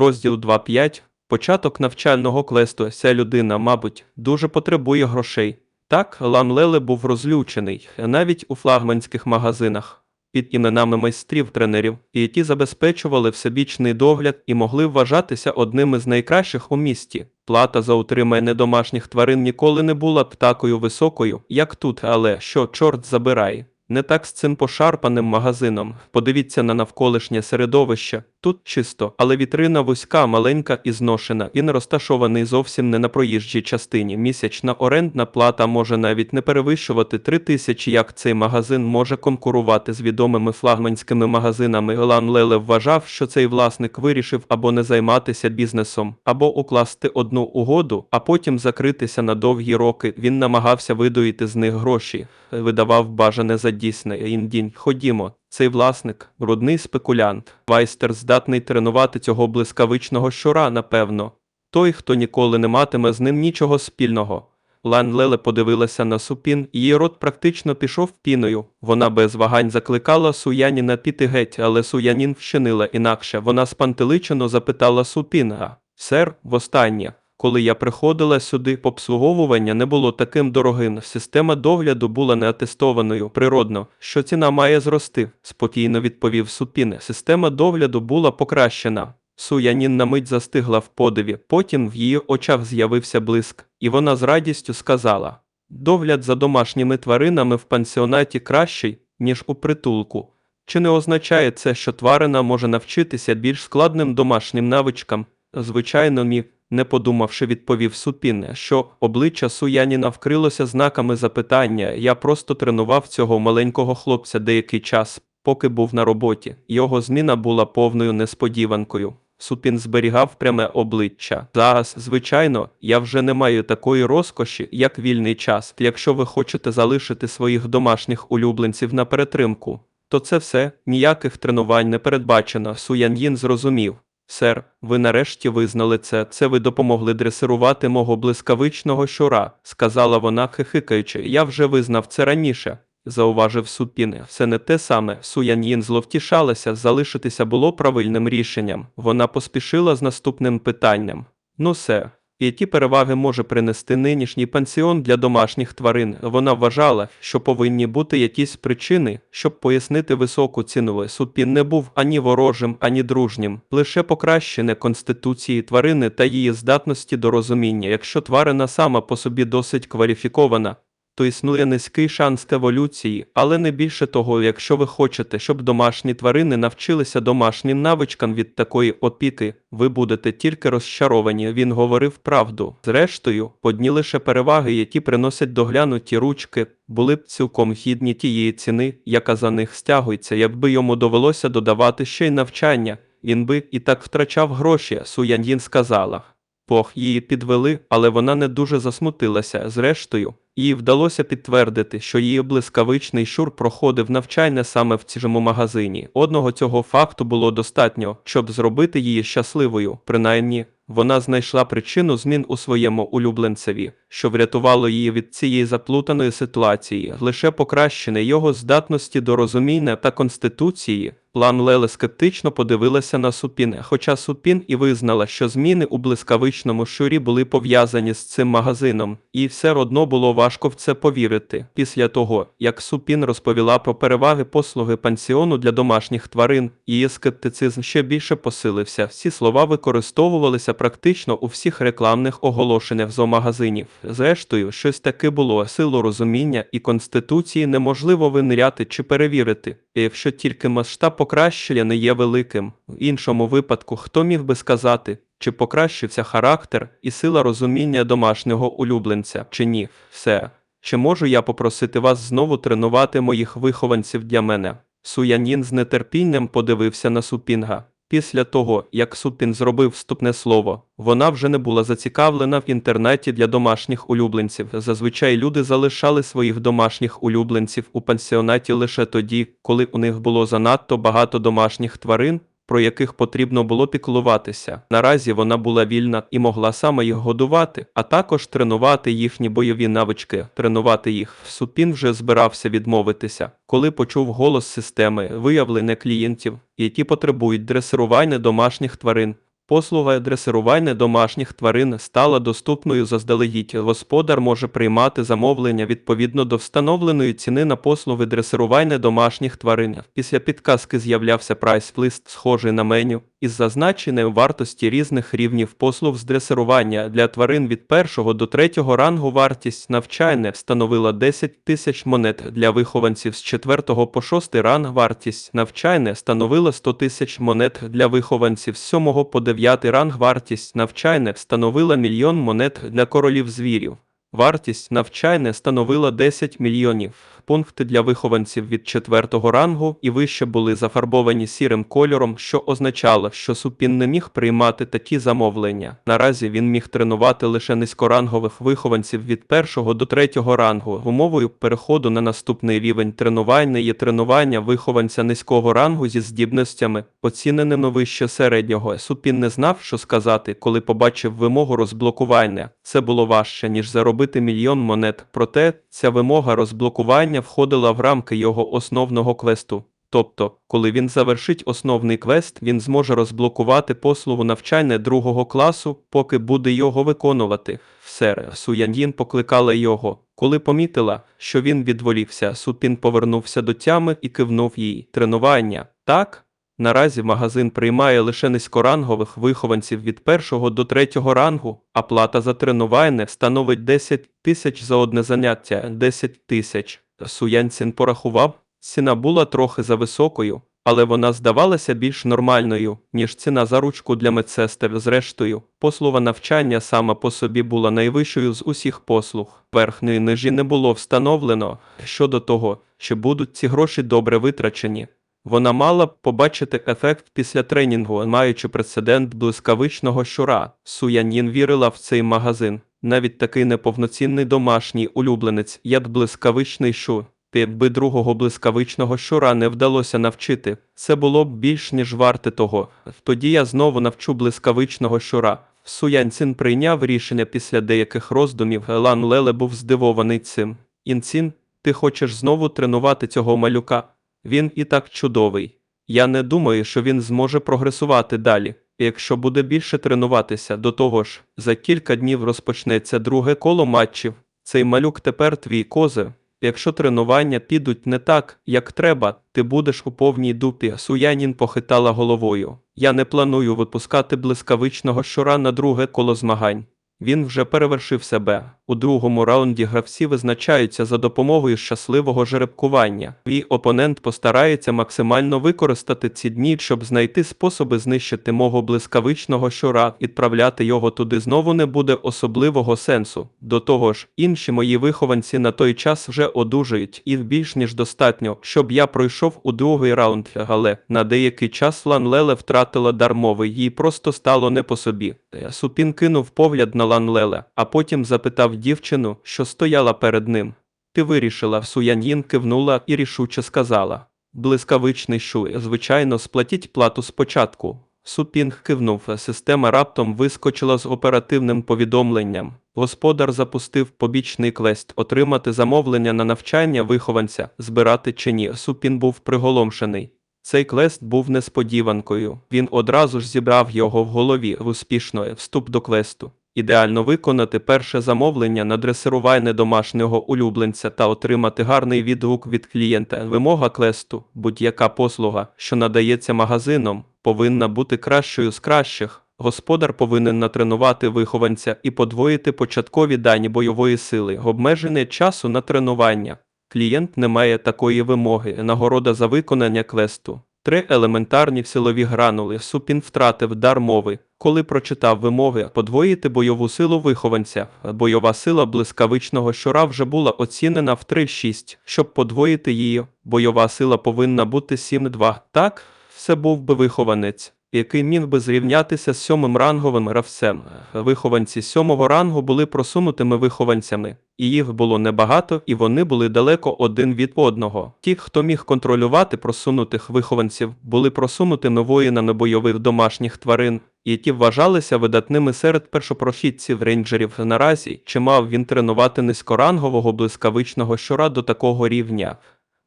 Розділ 2.5. Початок навчального квесту. Ця людина, мабуть, дуже потребує грошей. Так, Лан Леле був розлючений, навіть у флагманських магазинах, під іменами майстрів-тренерів, і ті забезпечували всебічний догляд і могли вважатися одним із найкращих у місті. Плата за утримання домашніх тварин ніколи не була б такою високою, як тут, але що, чорт забирай. Не так з цим пошарпаним магазином. Подивіться на навколишнє середовище. Тут чисто, але вітрина вузька, маленька і зношена. Він розташований зовсім не на проїжджій частині. Місячна орендна плата може навіть не перевищувати три тисячі, як цей магазин може конкурувати з відомими флагманськими магазинами. Лан Леле вважав, що цей власник вирішив або не займатися бізнесом, або укласти одну угоду, а потім закритися на довгі роки. Він намагався видоїти з них гроші, видавав бажане за дійсне. Індінь, ходімо. Цей власник брудний спекулянт. Вайстер здатний тренувати цього блискавичного щура, напевно. Той, хто ніколи не матиме з ним нічого спільного. Лан Леле подивилася на супін, її рот практично пішов піною. Вона без вагань закликала Суяніна піти геть, але Суянін вчинила інакше. Вона спантеличено запитала супіна. Сер, востаннє. Коли я приходила сюди, обслуговування не було таким дорогим. Система догляду була неатестованою. Природно, що ціна має зрости, спокійно відповів Супіне. Система догляду була покращена. Суянін на мить застигла в подиві, потім в її очах з'явився блиск, і вона з радістю сказала: Догляд за домашніми тваринами в пансіонаті кращий, ніж у притулку. Чи не означає це, що тварина може навчитися більш складним домашнім навичкам? Звичайно, ні. Не подумавши, відповів Супіне, що обличчя Суяніна вкрилося знаками запитання. Я просто тренував цього маленького хлопця деякий час, поки був на роботі. Його зміна була повною несподіванкою. Супін зберігав пряме обличчя. Зараз, звичайно, я вже не маю такої розкоші, як вільний час. Якщо ви хочете залишити своїх домашніх улюбленців на перетримку, то це все ніяких тренувань не передбачено. Суян'їн зрозумів. Сер, ви нарешті визнали це. Це ви допомогли дресирувати мого блискавичного щура, сказала вона, хихикаючи. Я вже визнав це раніше. Зауважив Супін. Все не те саме. Суян'їн зловтішалася, залишитися було правильним рішенням. Вона поспішила з наступним питанням. Ну, сер, які переваги може принести нинішній пансіон для домашніх тварин? Вона вважала, що повинні бути якісь причини, щоб пояснити високу ціну. Супін не був ані ворожим, ані дружнім, лише покращене конституції тварини та її здатності до розуміння. Якщо тварина сама по собі досить кваліфікована, то існує низький шанс еволюції, але не більше того, якщо ви хочете, щоб домашні тварини навчилися домашнім навичкам від такої опіки, ви будете тільки розчаровані. Він говорив правду. Зрештою, одні лише переваги, які приносять доглянуті ручки, були б цілком гідні тієї ціни, яка за них стягується, якби йому довелося додавати ще й навчання. Він би і так втрачав гроші, Суян'їн сказала. Бог її підвели, але вона не дуже засмутилася. Зрештою, їй вдалося підтвердити, що її блискавичний шур проходив навчання саме в цьому магазині. Одного цього факту було достатньо, щоб зробити її щасливою. Принаймні, вона знайшла причину змін у своєму улюбленцеві, що врятувало її від цієї заплутаної ситуації, лише покращене його здатності до розуміння та конституції. Лан Леле скептично подивилася на Супіне, хоча Супін і визнала, що зміни у блискавичному щурі були пов'язані з цим магазином, і все одно було важко в це повірити. Після того, як Супін розповіла про переваги послуги пансіону для домашніх тварин, її скептицизм ще більше посилився. Всі слова використовувалися практично у всіх рекламних оголошеннях зоомагазинів. Зрештою, щось таке було силу розуміння і конституції неможливо виниряти чи перевірити, якщо тільки масштаб покращення не є великим. В іншому випадку, хто міг би сказати, чи покращився характер і сила розуміння домашнього улюбленця, чи ні, все. Чи можу я попросити вас знову тренувати моїх вихованців для мене? Суянін з нетерпінням подивився на Супінга. Після того, як Сутін зробив вступне слово, вона вже не була зацікавлена в інтернеті для домашніх улюбленців. Зазвичай люди залишали своїх домашніх улюбленців у пансіонаті лише тоді, коли у них було занадто багато домашніх тварин, про яких потрібно було піклуватися. Наразі вона була вільна і могла саме їх годувати, а також тренувати їхні бойові навички, тренувати їх. Супін вже збирався відмовитися, коли почув голос системи, виявлене клієнтів, які потребують дресирування домашніх тварин. Послуга дресирування домашніх тварин стала доступною заздалегідь. Господар може приймати замовлення відповідно до встановленої ціни на послуги дресирування домашніх тварин. Після підказки з'являвся прайс-лист, схожий на меню, із зазначеною вартості різних рівнів послуг з дресирування для тварин від першого до третього рангу вартість навчання становила 10 тисяч монет для вихованців з четвертого по шостий ранг вартість навчання становила 100 тисяч монет для вихованців з сьомого по дев'ятий ранг вартість навчайне становила мільйон монет для королів звірів. Вартість навчайне становила 10 мільйонів. Пункти для вихованців від четвертого рангу і вище були зафарбовані сірим кольором, що означало, що Супін не міг приймати такі замовлення. Наразі він міг тренувати лише низькорангових вихованців від першого до третього рангу. Умовою переходу на наступний рівень тренування є тренування вихованця низького рангу зі здібностями, оціненим вище середнього. Супін не знав, що сказати, коли побачив вимогу розблокування. Це було важче, ніж заробити мільйон монет. Проте ця вимога розблокування входила в рамки його основного квесту. Тобто, коли він завершить основний квест, він зможе розблокувати послугу навчання другого класу, поки буде його виконувати. Все, Суян'їн покликала його. Коли помітила, що він відволікся, Супін повернувся до тями і кивнув їй. Тренування. Так? Наразі магазин приймає лише низькорангових вихованців від першого до третього рангу, а плата за тренування становить 10 тисяч за одне заняття 10 тисяч. Суянцін порахував, ціна була трохи зависокою, але вона здавалася більш нормальною, ніж ціна за ручку для медсестер. Зрештою, послуга навчання сама по собі була найвищою з усіх послуг. Верхньої нижі не було встановлено щодо того, чи будуть ці гроші добре витрачені. Вона мала б побачити ефект після тренінгу, маючи прецедент блискавичного щура. Суянін вірила в цей магазин. Навіть такий неповноцінний домашній улюбленець, як блискавичний щур. Якби другого блискавичного щура не вдалося навчити, це було б більш ніж варте того. Тоді я знову навчу блискавичного щура. Суянцін прийняв рішення після деяких роздумів. Лан Леле був здивований цим. Інцін, ти хочеш знову тренувати цього малюка? Він і так чудовий. Я не думаю, що він зможе прогресувати далі. Якщо буде більше тренуватися, до того ж, за кілька днів розпочнеться друге коло матчів. Цей малюк тепер твій кози. Якщо тренування підуть не так, як треба, ти будеш у повній дупі. Суянін похитала головою. Я не планую випускати блискавичного щура на друге коло змагань. Він вже перевершив себе. У другому раунді гравці визначаються за допомогою щасливого жеребкування. Твій опонент постарається максимально використати ці дні, щоб знайти способи знищити мого блискавичного щура. Відправляти його туди знову не буде особливого сенсу. До того ж, інші мої вихованці на той час вже одужають, і більш ніж достатньо, щоб я пройшов у другий раунд. Але на деякий час Лан Леле втратила дар мови, їй просто стало не по собі. Супін кинув погляд на Лан Леле, а потім запитав дівчину, що стояла перед ним. Ти вирішила, Суян'їн кивнула і рішуче сказала. Блискавичний шу, звичайно, сплатіть плату спочатку. Супінг кивнув, система раптом вискочила з оперативним повідомленням. Господар запустив побічний квест отримати замовлення на навчання вихованця, збирати чи ні. Супін був приголомшений. Цей квест був несподіванкою. Він одразу ж зібрав його в голові в успішно вступ до квесту. Ідеально виконати перше замовлення на дресирування домашнього улюбленця та отримати гарний відгук від клієнта. Вимога квесту, будь-яка послуга, що надається магазином, повинна бути кращою з кращих. Господар повинен натренувати вихованця і подвоїти початкові дані бойової сили, обмежене часу на тренування. Клієнт не має такої вимоги. Нагорода за виконання квесту. Три елементарні силові гранули. Супін втратив дар мови. Коли прочитав вимоги подвоїти бойову силу вихованця, бойова сила блискавичного щура вже була оцінена в 3-6. Щоб подвоїти її, бойова сила повинна бути 7-2. Так, все був би вихованець, який міг би зрівнятися з сьомим ранговим гравцем. Вихованці сьомого рангу були просунутими вихованцями, і їх було небагато, і вони були далеко один від одного. Ті, хто міг контролювати просунутих вихованців, були просунутими воїнами бойових домашніх тварин, і ті вважалися видатними серед першопрохідців рейнджерів наразі, чи мав він тренувати низькорангового блискавичного щура до такого рівня.